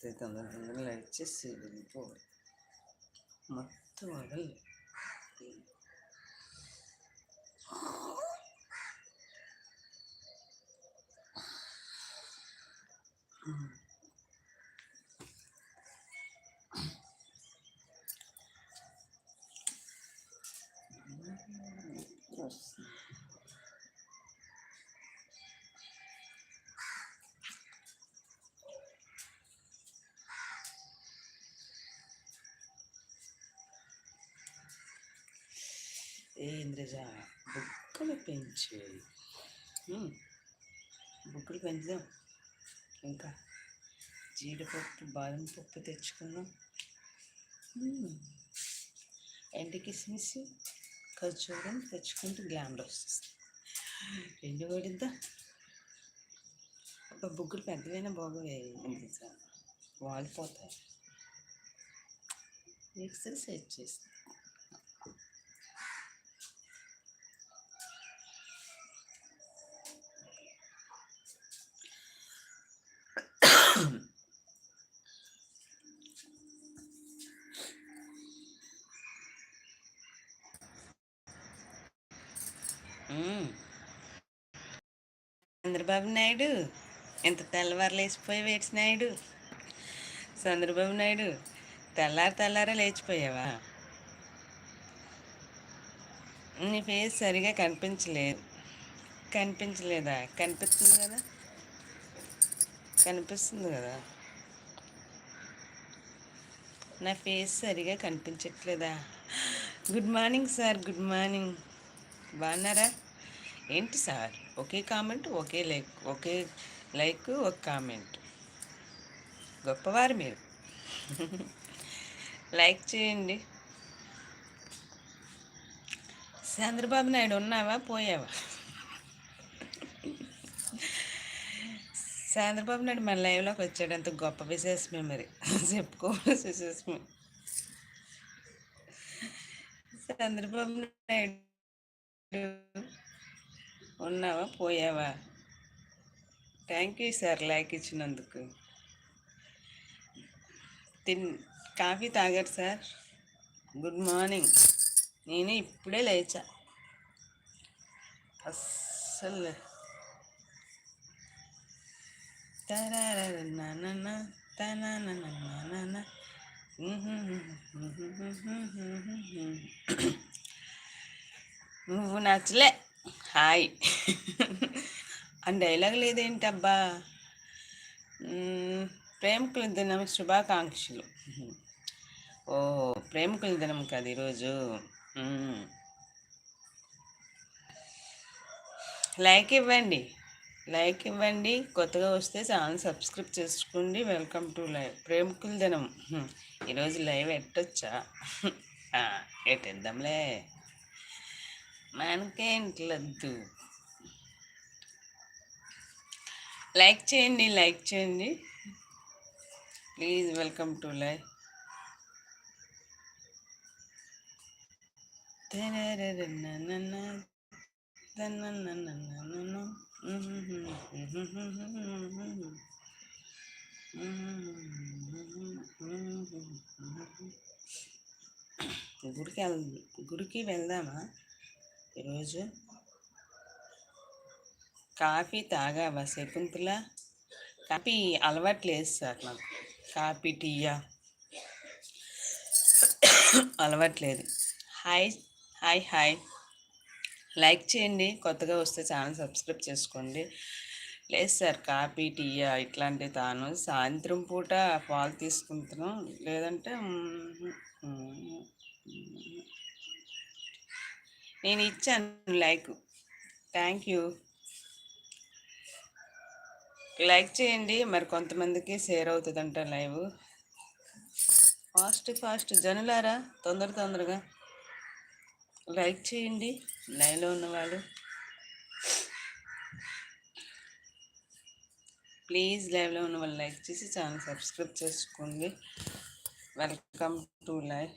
తొందరగా వస్తే తొందర తొందరగా లైట్ చేసి ఇంద్రజ బుక్కలు పెంచు బుక్కలు పెంచుదాం. ఇంకా జీడిపప్పు బాదం పప్పు తెచ్చుకుందాం. ఉమ్, ఎండు కిస్మిస్ ఖర్చూరం తెచ్చుకుంటూ గ్లామర్ వస్తుంది. రెండు పడిద్దా ఒక బుగ్గులు పెద్దదైనా బాగా ఇంద్రజ వాలిపోతాయి. ఎక్సర్సైజ్ చేస్తాను చంద్రబాబు నాయుడు. ఎంత తెల్లవారు లేచిపోయి వేట్స్ నాయుడు. చంద్రబాబు నాయుడు తెల్లారి తెల్లారా లేచిపోయావా? నీ ఫేస్ సరిగా కనిపించలేదు. కనిపించలేదా? కనిపిస్తుంది కదా. కనిపిస్తుంది కదా. నా ఫేస్ సరిగా కనిపించట్లేదా? Good morning sir good morning. బాగున్నారా? ఏంటి సార్? ఒకే కామెంట్ ఒకే లైక్ ఒకే లైక్ ఒక కామెంట్. గొప్పవారు మీరు. లైక్ చేయండి. చంద్రబాబు నాయుడు ఉన్నావా? పోయావా? చంద్రబాబు నాయుడు మన లైవ్లోకి వచ్చాడు. అంత గొప్ప విశేషమే మరి. చెప్పుకోవాల్సిన విశేషమే. చంద్రబాబు నాయుడు ఉన్నావా? పోయావా? థ్యాంక్ యూ సార్ లైక్ ఇచ్చినందుకు. తిన్ కాఫీ తాగారు సార్ గుడ్ మార్నింగ్ నేను ఇప్పుడే లేచా. అస్సలు. నువ్వు నచ్చలే హాయ్. అని డైలాగ్ లేదేంటబ్బా? ప్రేమికుల దినం శుభాకాంక్షలు. ఓ ప్రేమికుల దినం కదా ఈరోజు. లైక్ ఇవ్వండి. లైక్ ఇవ్వండి. కొత్తగా వస్తే ఛానల్ సబ్స్క్రైబ్ చేసుకోండి. వెల్కమ్ టు లైవ్ ప్రేమికుల దినం. ఈరోజు లైవ్ ఎట్టొచ్చా? ఎట్టేద్దాంలే. మనకేంట్లద్దు. లైక్ చేయండి లైక్ చేయండి. ప్లీజ్ వెల్కమ్ టు లైవ్ గుడికి వెళ్ గుడికి వెళ్దామా? ఈరోజు కాఫీ తాగావా శకుంతల. కాఫీ అలవాటు లేదు సార్ నాకు. కాఫీ టీయా? అలవాట్లేదు హాయ్ హాయ్ హాయ్. లైక్ చేయండి. కొత్తగా వస్తే ఛానల్ సబ్స్క్రైబ్ చేసుకోండి. లేదు సార్ కాఫీ టీయా ఇట్లాంటివి తాను. సాయంత్రం పూట పాలు తీసుకుంటాను లేదంటే నేను ఇచ్చాను లైక్. Thank you. లైక్ చేయండి మరి కొంతమందికి షేర్ అవుతుందంట లైవ్. Fast fast. జనులారా తొందర తొందరగా. లైక్ చేయండి లైన్లో ఉన్నవాళ్ళు. ప్లీజ్ లైవ్లో ఉన్న వాళ్ళు లైక్ చేసి ఛానల్ సబ్స్క్రైబ్ చేసుకోండి. Welcome to live.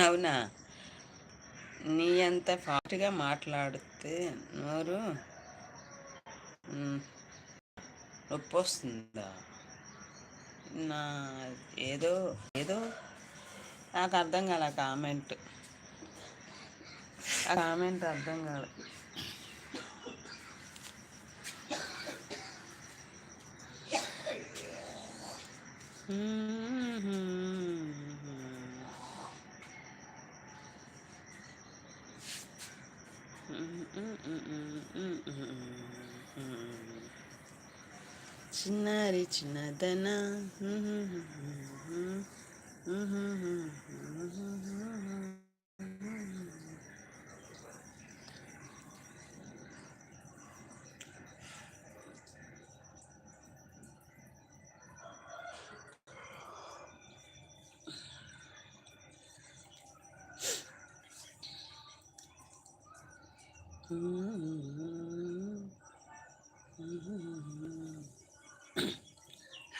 అవునా? నీ అంత ఫాస్ట్గా మాట్లాడితే నోరు నొప్పి వస్తుందా? నా ఏదో ఏదో నాకు అర్థం కాల కామెంట్. ఆ కామెంట్ అర్థం కాలే. చిన్నారి చిన్నదన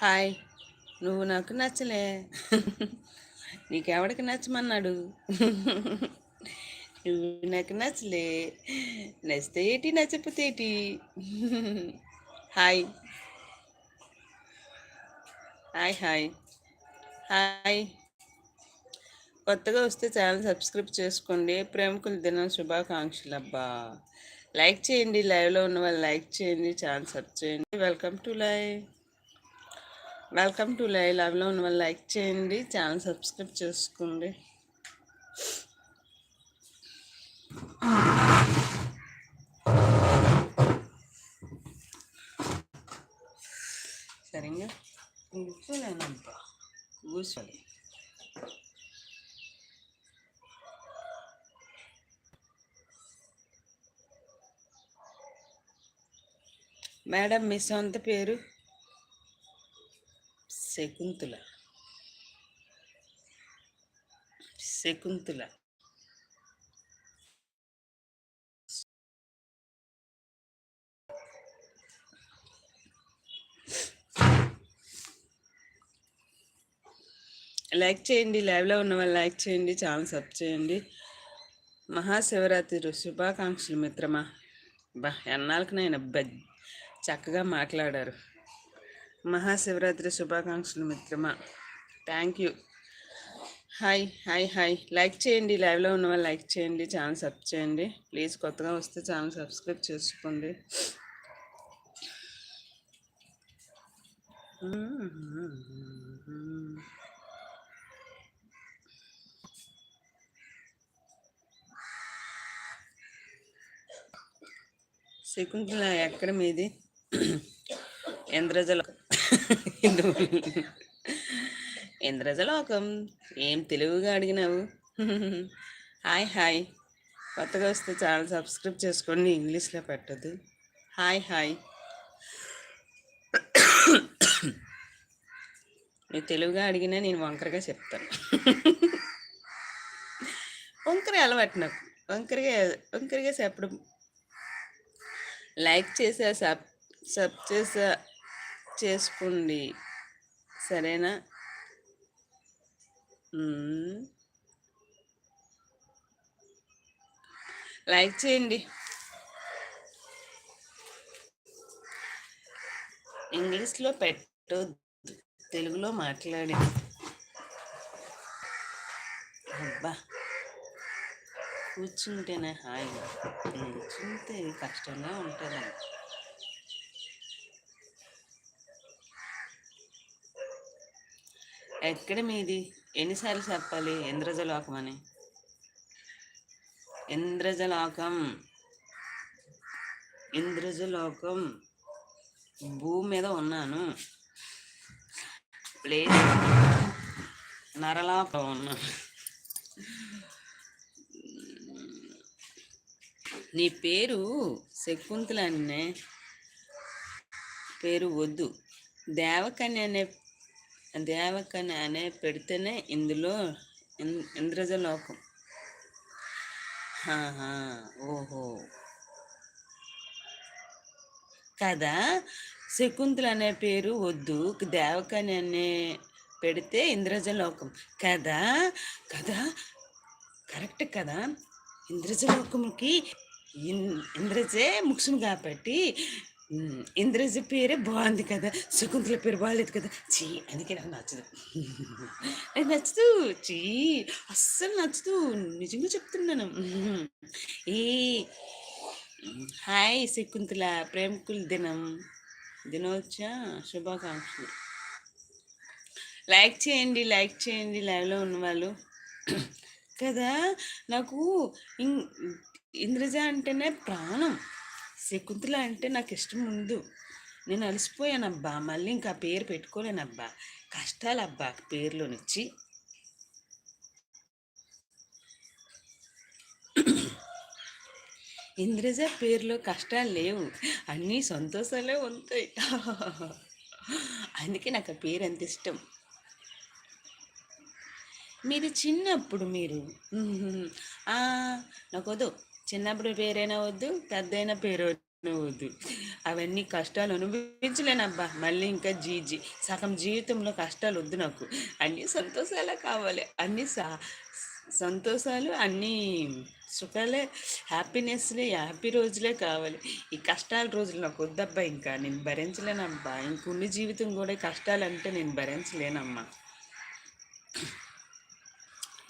హాయ్. నువ్వు నాకు నచ్చలే. నీకెవడికి నచ్చమన్నాడు? నువ్వు నాకు నచ్చలే. నచ్చితే ఏంటి నచ్చపోతే ఏంటి? హాయ్. Hi hi. హాయ్. కొత్తగా వస్తే ఛానల్ సబ్స్క్రైబ్ చేసుకోండి. ప్రేమికుల దినం శుభాకాంక్షలు అబ్బా. లైక్ చేయండి. లైవ్లో ఉన్న వాళ్ళు లైక్ చేయండి. ఛానల్ సబ్ చేయండి. Welcome to live. Welcome to లై లైవ్లో ఉన్న వాళ్ళు లైక్ చేయండి ఛానల్ సబ్స్క్రైబ్ చేసుకోండి. సరిగ్గా కూర్చోలేనబ్బా కూర్చోలే. మేడం మీ సొంత పేరు? శకుంతుల. శకుంతుల. లైక్ చేయండి లైవ్లో ఉన్న వాళ్ళు లైక్ చేయండి ఛానల్ సబ్ చేయండి. మహాశివరాత్రి శుభాకాంక్షలు మిత్రమా. బా ఎన్నాళ్ళకి నేను చక్కగా మాట్లాడారు. మహాశివరాత్రి శుభాకాంక్షలు మిత్రమా. Thank you hi hi hi like చేయండి లైవ్లో ఉన్న వాళ్ళు లైక్ చేయండి ఛానల్ సబ్ చేయండి. ప్లీజ్ కొత్తగా వస్తే ఛానల్ సబ్స్క్రైబ్ చేసుకోండి. శకుంతల ఎక్కడ మీది? ఇంద్రజల ఇంద్రజలోకం ఏం తెలుగుగా అడిగినావు? Hi hi. కొత్తగా వస్తే చాలా సబ్స్క్రైబ్ చేసుకోండి ఇంగ్లీష్లో పెట్టదు హాయ్ హాయ్. నువ్వు తెలుగుగా అడిగినా నేను వంకరగా చెప్తాను. వంకర అలవాటు నాకు. వంకరగా వంకరగా చెప్పడం. లైక్ చేసా సబ్ సబ్ చేసా. చేసుకోండి సరేనా? లైక్ చేయండి. ఇంగ్లీష్లో పెట్టు తెలుగులో మాట్లాడి. అబ్బా. కూర్చుంటేనే హాయిగా. కూర్చుంటే కష్టంగా ఉంటుందండి. ఎక్కడ మీది? ఎన్నిసార్లు చెప్పాలి? ఇంద్రజలోకం అని. ఇంద్రజలోకం. ఇంద్రజలోకం. భూమి మీద ఉన్నాను. ప్లేస్ నరలాపం ఉన్నా. నీ పేరు శకుంతల అనే పేరు వద్దు. దేవకన్య అనే దేవకని అనే పెడితేనే ఇందులో ఇంద్రజలోకం. ఓహో. కదా? శకుంతల అనే పేరు వద్దు. దేవకని అనే పెడితే ఇంద్రజలోకం. కదా? కదా? కరెక్ట్ కదా? ఇంద్రజలోకముకి ఇన్- ఇంద్రజే ముఖ్యం కాబట్టి ఇంద్రజ పేరే బాగుంది కదా శకుంతల పేరు బాగాలేదు కదా చీ అందుకే నాకు నచ్చదు. నాకు నచ్చదు చీ అస్సలు నచ్చదు. నిజంగా చెప్తున్నాను. ఏ హాయ్ శకుంతల ప్రేమకుల దినం దినోత్సవ శుభాకాంక్షలు. లైక్ చేయండి లైక్ చేయండి లైవ్లో ఉన్న వాళ్ళు. కదా నాకు ఇంద్రజ అంటేనే ప్రాణం. శకుంతల అంటే నాకు ఇష్టం ముందు నేను అలసిపోయానబ్బా. మళ్ళీ ఇంకా పేరు పెట్టుకోలేనబ్బా. కష్టాలబ్బా పేర్లోనిచ్చి. ఇంద్రజ పేరులో కష్టాలు లేవు. అన్నీ సంతోషాలే ఉంటాయి. అందుకే నాకు ఆ పేరు అంత ఇష్టం. మీరు చిన్నప్పుడు మీరు నాకు వద్దు చిన్నప్పుడు పేరైనా వద్దు పెద్దయిన పేరు వద్దు. అవన్నీ కష్టాలు అనుభవించలేనబ్బా. మళ్ళీ ఇంకా జీజీ సగం జీవితంలో కష్టాలు వద్దు నాకు. అన్ని సంతోషాలే కావాలి. అన్ని సా సంతోషాలు అన్నీ సుఖాలే హ్యాపీనెస్లే హ్యాపీ రోజులే కావాలి. ఈ కష్టాల రోజులు నాకు వద్దబ్బా ఇంకా. నేను భరించలేనబ్బా. ఇంకున్న జీవితం కూడా కష్టాలు అంటే నేను భరించలేనమ్మా.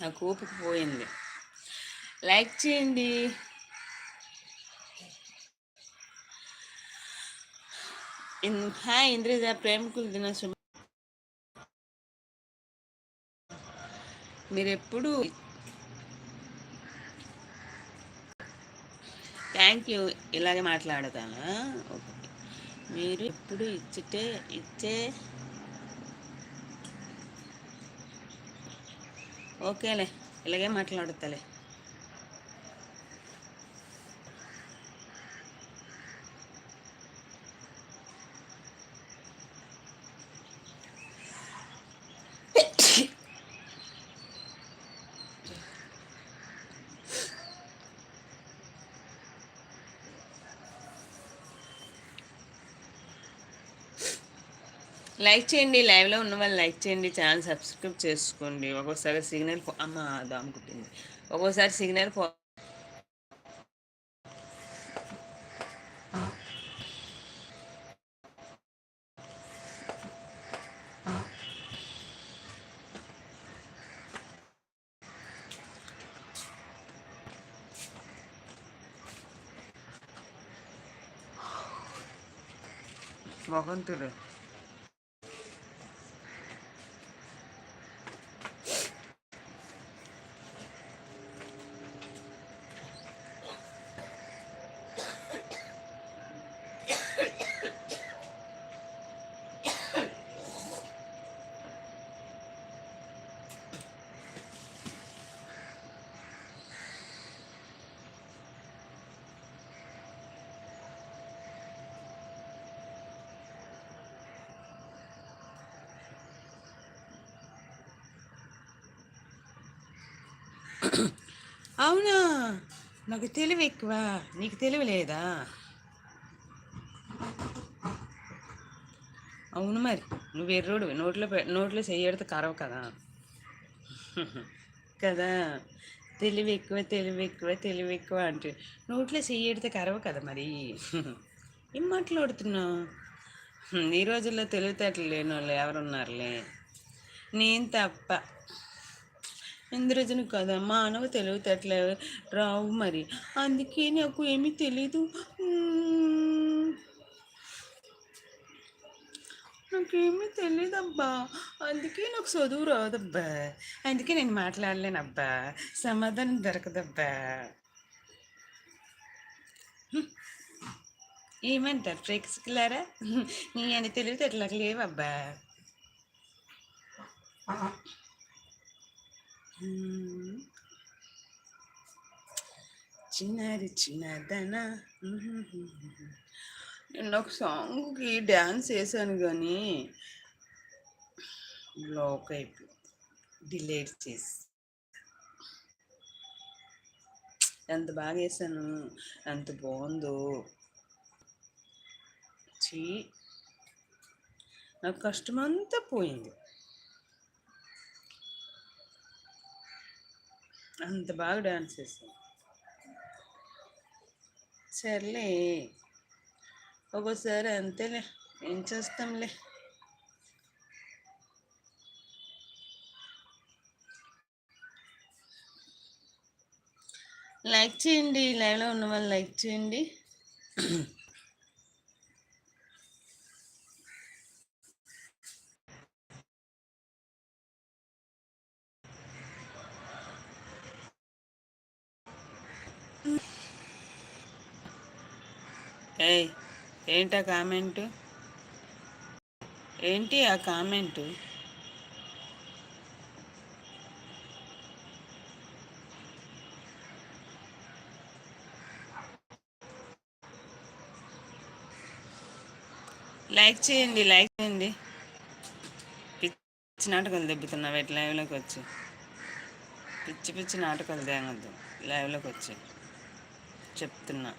నాకు ఓపిక పోయింది. లైక్ చేయండి. హాయ్ ఇంద్రజ ప్రేమికుల దినోత్సవం మీరు ఎప్పుడు థ్యాంక్ యూ ఇలాగే మాట్లాడతానా. ఓకే. మీరు ఎప్పుడు ఇచ్చితే ఇచ్చే ఓకేలే. ఇలాగే మాట్లాడతాలే. లైక్ చేయండి లైవ్లో ఉన్న వాళ్ళు లైక్ చేయండి ఛానల్ సబ్స్క్రైబ్ చేసుకోండి. ఒక్కోసారి సిగ్నల్ పో అమ్మ దామ్ కుట్టింది. ఒక్కోసారి సిగ్నల్ పో మొహంతుడు అవునా? నాకు తెలివి ఎక్కువ. నీకు తెలివి లేదా? అవును మరి. నువ్వు ఎర్రోడు. నోట్లో నోట్లో చెయ్యడితే కరవు కదా. కదా. తెలివి ఎక్కువ తెలివి ఎక్కువ తెలివి ఎక్కువ అంటే. నోట్లో చెయ్యడితే కరవ కదా మరి. ఏం మాట్లాడుతున్నావు? ఈ రోజుల్లో తెలివితేటలు లేని వాళ్ళు ఎవరున్నారులే? నేను తప్ప. ఇంద్రజను కదా మానవ తెలివితేటలు రావు మరి. అందుకే నాకు ఏమీ తెలీదు. నాకేమీ తెలియదబ్బా అందుకే నాకు చదువు రాదబ్బా. అందుకే నేను మాట్లాడలేనబ్బా సమాధానం దొరకదబ్బా. ఏమంటారు ప్రేక్షకులారా? నీ అని తెలివితేటలకు లేవబ్బా. చిన్నారి చిన్నదన నేను ఒక సాంగ్కి డ్యాన్స్ వేసాను కానీ బ్లాక్ అయిపోయి డిలేట్ చేసి ఎంత బాగా వేసాను ఎంత బాగుందో చీ నాకు కష్టం అంతా పోయింది అంత బాగా డాన్స్ చేసాను సర్లే ఒక్కోసారి అంతేలే ఏం చేస్తాంలే. లైక్ చేయండి లైవ్లో ఉన్న వాళ్ళు లైక్ చేయండి. ఏయ్ ఏంటి ఆ కామెంటు? ఏంటి ఆ కామెంటు? లైక్ చేయండి లైక్ చేయండి. పిచ్చి నాటకాలు దెబ్బతున్నావు ఎట్లా లైవ్లోకి వచ్చి? పిచ్చి పిచ్చి నాటకాలు తేగద్దు లైవ్లోకి వచ్చి. చెప్తున్నా.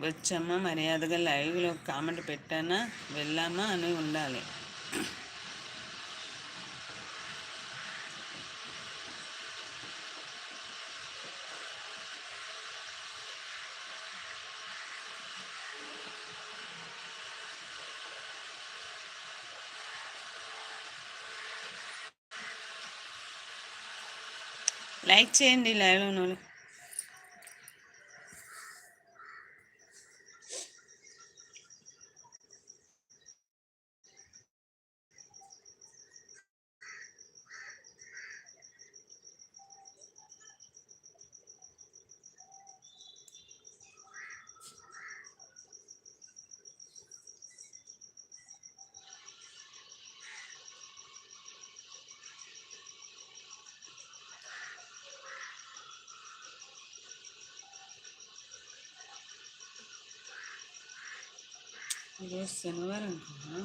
వచ్చామా? మర్యాదగా లైవ్లో కామెంట్ పెట్టానా? వెళ్ళామా? అని ఉండాలి. లైక్ చేయండి లైవ్లో ఉన్న ఈరోజు శనివారం కదా